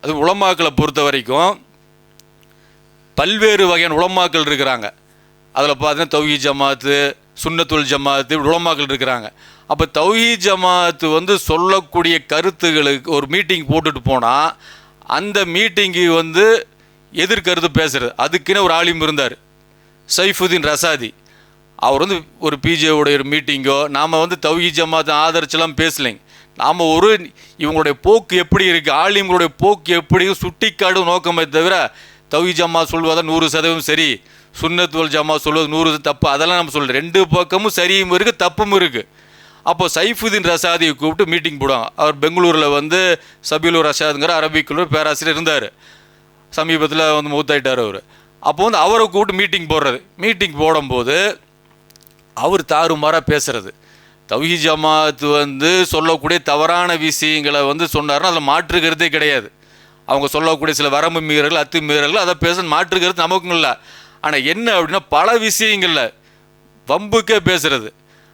அது உலமாக்களை பொறுத்த வரைக்கும் பல்வேறு வகையான உலமாக்கள் இருக்கிறாங்க. அதில் பார்த்தீங்கன்னா தௌஹி ஜமாத்து சுன்னத்துல் ஜமாத்து உலமாக்கள் இருக்கிறாங்க. அப்போ தௌஹி ஜமாத்து வந்து சொல்லக்கூடிய கருத்துகளுக்கு ஒரு மீட்டிங் போட்டுட்டு போனால் அந்த மீட்டிங்கு வந்து எதிர்கருத்து பேசுறது. அதுக்குன்னு ஒரு ஆலிம் இருந்தார். சைஃபுதீன் ரசாதி. அவர் வந்து ஒரு பிஜேவுடைய ஒரு மீட்டிங்கோ நாம் வந்து தௌஹி ஜமாத்தை ஆதரிச்செல்லாம் பேசலைங்க. நாம் ஒரு இவங்களுடைய போக்கு எப்படி இருக்குது ஆலிம்களுடைய போக்கு எப்படி சுட்டிக்காடும் நோக்கமே தவிர தௌஹி ஜமா சொல்வதை நூறு சதவீதம் சரி சுன்னத்துவல் ஜமா சொல்வது நூறு தப்பு அதெல்லாம் நம்ம சொல்கிறோம் ரெண்டு பக்கமும் சரியும் இருக்குது தப்பும் இருக்குது அப்போ சைஃபுதீன் ரசாதியை கூப்பிட்டு மீட்டிங் போடுவாங்க. அவர் பெங்களூரில் வந்து சபீலூர் ரஷாதுங்கிற அரபிக்குள்ள பேராசிரியர் இருந்தார். சமீபத்தில் வந்து மூத்தாயிட்டார் அவர். அப்போ வந்து அவரை கூப்பிட்டு மீட்டிங் போடுறது. மீட்டிங் போடும்போது அவர் தாறுமாறாக பேசுறது. தௌஹி ஜமாத் வந்து சொல்லக்கூடிய தவறான விஷயங்களை வந்து சொன்னார்னா அதில் மாற்றுக்கிறதே கிடையாது. அவங்க சொல்லக்கூடிய சில வரம்பு மீறல்கள் அத்து மீறல்கள் அதை பேச மாற்றுக்கிறது நமக்கும் இல்லை. ஆனால் என்ன அப்படின்னா பல விஷயங்களில் வம்புக்கே பேசுறது.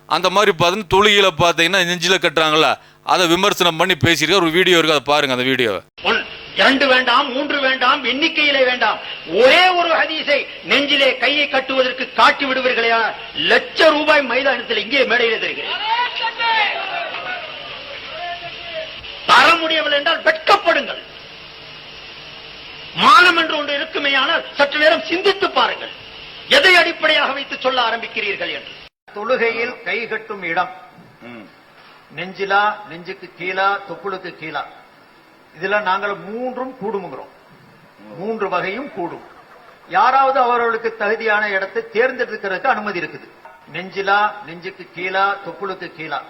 அந்த மாதிரி பார்த்தீங்கன்னா தொழுகையில் பார்த்தீங்கன்னா நெஞ்சில் கட்டுறாங்களா அதை விமர்சனம் பண்ணி பேசியிருக்க ஒரு வீடியோ இருக்குது அதை பாருங்கள் அந்த வீடியோவை. இரண்டு வேண்டாம் மூன்று வேண்டாம் எண்ணிக்கையிலே வேண்டாம். ஒரே ஒரு ஹதீஸை நெஞ்சிலே கையை கட்டுவதற்கு காட்டி விடுவீர்களே லட்ச ரூபாய் மைதானத்தில் இங்கே மேடையில் தருகிறேன். தர முடியவில்லை என்றால் வெட்கப்படுங்கள். மானம் என்று ஒன்று இருக்குமேயானால் சற்று நேரம் சிந்தித்து பாருங்கள். எதை அடிப்படையாக வைத்து சொல்ல ஆரம்பிக்கிறீர்கள் என்று. தொழுகையில் கை கட்டும் இடம். நெஞ்சிலா நெஞ்சுக்கு கீழா தொப்புளுக்கு கீழா. இதுல நாங்கள் மூன்றும் கூடுமுங்கிறோம். மூன்று வகையும் கூடும். யாராவது அவர்களுக்கு தகுதியான இடத்தை தேர்ந்தெடுக்கிறதுக்கு அனுமதி இருக்குது. நெஞ்சிலா நெஞ்சுக்கு கீழா தொப்புளுக்கு கீழா.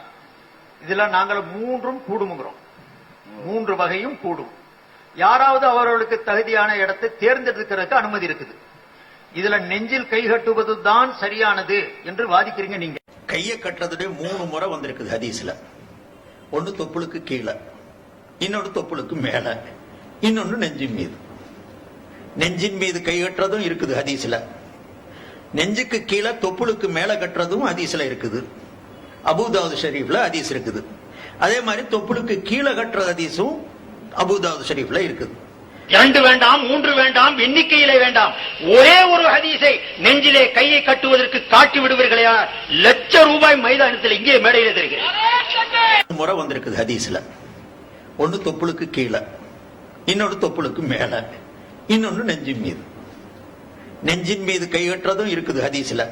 இதுல நாங்கள் மூன்றும் கூடுமுங்கிறோம். மூன்று வகையும் கூடும். யாராவது அவர்களுக்கு தகுதியான இடத்தை தேர்ந்தெடுக்கிறதுக்கு அனுமதி இருக்குது. இதுல நெஞ்சில் கை கட்டுவது தான் சரியானது என்று வாதிக்கிறீங்க நீங்க. கையை கட்டுறதுடைய மூணு முறை வந்திருக்குது ஹதீஸ்ல. ஒன்னு தொப்புளுக்கு கீழே. இன்னொன்னு தொப்புளுக்கு மேல. இன்னொன்னு நெஞ்சின் மீது. நெஞ்சின் மீது கை கட்டுறதும் இருக்குது ஹதீஸ்ல. நெஞ்சுக்கு கீழே தொப்புளுக்கு மேல கட்டுறதும் ஹதீஸ்ல இருக்குது. அபுதாவுது ஷரீஃப்ல ஹதீஸ் இருக்குது. அதே மாதிரி தொப்புளுக்கு கீழே கட்டுற ஹதீஸும் அபுதாவுது ஷரீஃப்ல இருக்குது. இரண்டு வேண்டாம் மூன்று வேண்டாம் எண்ணிக்கையிலே வேண்டாம். ஒரே ஒரு ஹதீஸை நெஞ்சிலே கையை கட்டுவதற்கு காட்டி விடுவீர்களே லட்ச ரூபாய் மைதானத்தில் இங்கே மேடையில் முறை வந்திருக்குது ஹதீஸ்ல. ஒன்னு தொப்புளுக்கு கீழே இன்னொன்னு தொப்புளுக்கு மேல இன்னொன்னு நெஞ்சின் மீது. நெஞ்சின் மீது கை கட்டுறதும் இருக்குது ஹதீஸ்ல.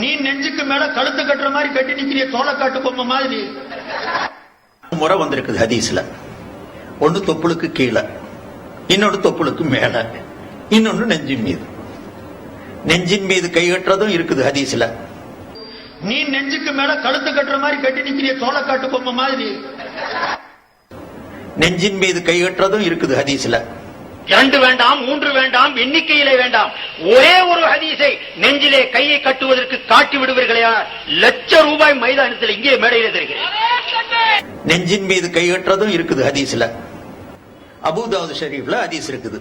நீ நெஞ்சுக்கு மேல கழுத்து கட்டுற மாதிரி கட்டி நிக்கிறிய தோலை காட்டு பொம்மை மாதிரி. முறை வந்திருக்குது ஹதீஸ்ல. ஒன்னு தொப்புளுக்கு கீழே இன்னொன்னு தொப்புளுக்கு மேல இன்னொன்னு நெஞ்சின் மீது. நெஞ்சின் மீது கை கட்டுறதும் இருக்குது ஹதீஸ்ல. நீ நெஞ்சுக்கு மேல கழுத்து கட்டுற மாதிரி கட்டி நிக்கிறிய தோலை காட்டு பொம்மை மாதிரி. நெஞ்சின் மீது கை கட்டுறதும் இருக்குது ஹதீஸ்ல. இரண்டு வேண்டாம் மூன்று வேண்டாம் எண்ணிக்கையிலே வேண்டாம். ஒரே ஒரு ஹதீஸை நெஞ்சிலே கையை கட்டுவதற்கு காட்டி விடுவீர்களே லட்ச ரூபாய் மைதானத்தில் இங்கே மேடையில் தருகிறேன். நெஞ்சின் மீது கை கட்டுறதும் இருக்குது ஹதீஸ்ல. அபுதாவுது ஷரீஃப்ல ஹதீஸ் இருக்குது.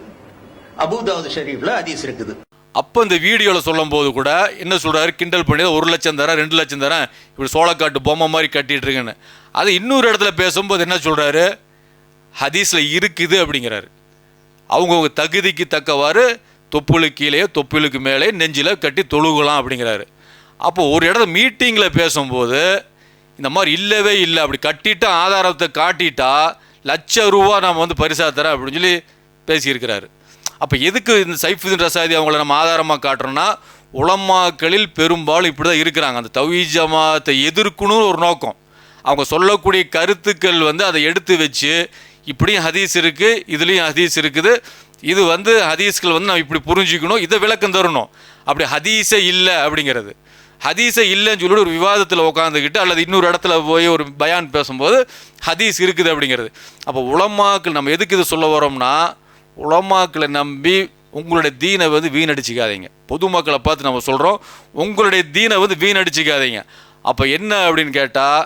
அபுதாவுது ஷரீஃப்ல ஹதீஸ் இருக்குது. அப்போ இந்த வீடியோவில் சொல்லும்போது கூட என்ன சொல்கிறாரு கிண்டல் பண்ணி ஒரு லட்சம் தரேன் ரெண்டு லட்சம் தரேன். இப்படி சோளக்காட்டு பொம்மை மாதிரி கட்டிட்டு இருக்கேன்னு. அது இன்னொரு இடத்துல பேசும்போது என்ன சொல்கிறாரு ஹதீஸில் இருக்குது அப்படிங்கிறாரு. அவங்கவுங்க தகுதிக்கு தக்கவாறு தொப்புளு கீழே தொப்புளுக்கு மேலே நெஞ்சில் கட்டி தொழுகலாம் அப்படிங்கிறாரு. அப்போ ஒரு இடத்துல மீட்டிங்கில் பேசும்போது இந்த மாதிரி இல்லவே இல்லை அப்படி கட்டிட்டு ஆதாரத்தை காட்டிட்டா லட்ச ரூபா நம்ம வந்து பரிசாக தரேன் அப்படின்னு சொல்லி பேசியிருக்கிறாரு. அப்போ எதுக்கு இந்த சைஃபுதீன் ரசாதி அவங்கள நம்ம ஆதாரமாக காட்டுறோன்னா உளமாக்களில் பெரும்பாலும் இப்படி தான் இருக்கிறாங்க. அந்த தௌஹீ ஜமாத்தை எதிர்க்கணும்னு ஒரு நோக்கம். அவங்க சொல்லக்கூடிய கருத்துக்கள் வந்து அதை எடுத்து வச்சு இப்படியும் ஹதீஸ் இருக்குது இதுலேயும் ஹதீஸ் இருக்குது. இது வந்து ஹதீஸ்கள் வந்து நம்ம இப்படி புரிஞ்சுக்கணும் இதை விளக்கம் தரணும். அப்படி ஹதீஸே இல்லை அப்படிங்கிறது. ஹதீஸே இல்லைன்னு சொல்லிட்டு ஒரு விவாதத்தில் உட்காந்துக்கிட்டு அல்லது இன்னொரு இடத்துல போய் ஒரு பயான் பேசும்போது ஹதீஸ் இருக்குது அப்படிங்கிறது. அப்போ உலமாக்கள் நம்ம எதுக்கு இது சொல்ல வரோம்னா உலமாக்களை நம்பி உங்களுடைய தீனை வந்து வீணடிச்சிக்காதீங்க. பொதுமக்களை பார்த்து நம்ம சொல்கிறோம் உங்களுடைய தீனை வந்து வீணடிச்சிக்காதீங்க. அப்போ என்ன அப்படின்னு கேட்டால்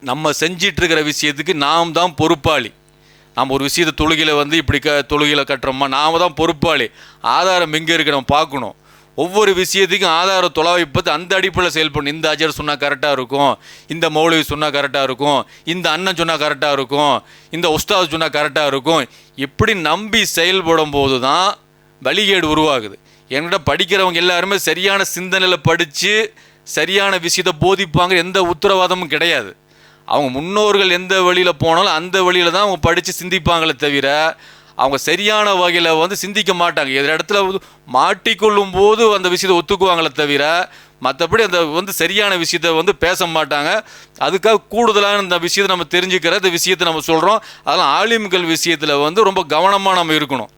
நம்ம செஞ்சிட்ருக்கிற விஷயத்துக்கு நாம் தான் பொறுப்பாளி. நம்ம ஒரு விஷயத்தை தொழுகையில் வந்து இப்படி க தொழுகையில் கட்டுறோமா? நாம தான் பொறுப்பாளி. ஆதாரம் எங்கே இருக்கு? நம்ம பார்க்கணும். ஒவ்வொரு விஷயத்துக்கும் ஆதார தொலைவைப்பது அந்த அடிப்படையில் செயல்படணும் இந்த அஜர் சொன்னால் கரெக்டாக இருக்கும். இந்த மௌலவி சொன்னால் கரெக்டாக இருக்கும். இந்த அண்ணன் சொன்னால் கரெக்டாக இருக்கும். இந்த உஸ்தாத் சொன்னால் கரெக்டாக இருக்கும். இப்படி நம்பி செயல்படும் போது தான் வழிகேடு உருவாகுது. என்கிட்ட படிக்கிறவங்க எல்லாருமே சரியான சிந்தனையில் படித்து சரியான விஷயத்தை போதிப்பாங்க எந்த உத்தரவாதமும் கிடையாது. அவங்க முன்னோர்கள் எந்த வழியில் போனாலும் அந்த வழியில் தான் அவங்க படித்து சிந்திப்பாங்களே தவிர அவங்க சரியான வகையில் வந்து சிந்திக்க மாட்டாங்க. எதிர இடத்துல மாட்டிக்கொள்ளும் போது அந்த விஷயத்தை ஒத்துக்குவாங்களே தவிர மற்றபடி அந்த வந்து சரியான விஷயத்த வந்து பேச மாட்டாங்க. அதுக்காக கூடுதலான இந்த விஷயத்தை நம்ம தெரிஞ்சுக்கிற இந்த விஷயத்தை நம்ம சொல்கிறோம் அதெல்லாம் ஆலிம்கள் விஷயத்தில் வந்து ரொம்ப கவனமாக நம்ம இருக்கணும்.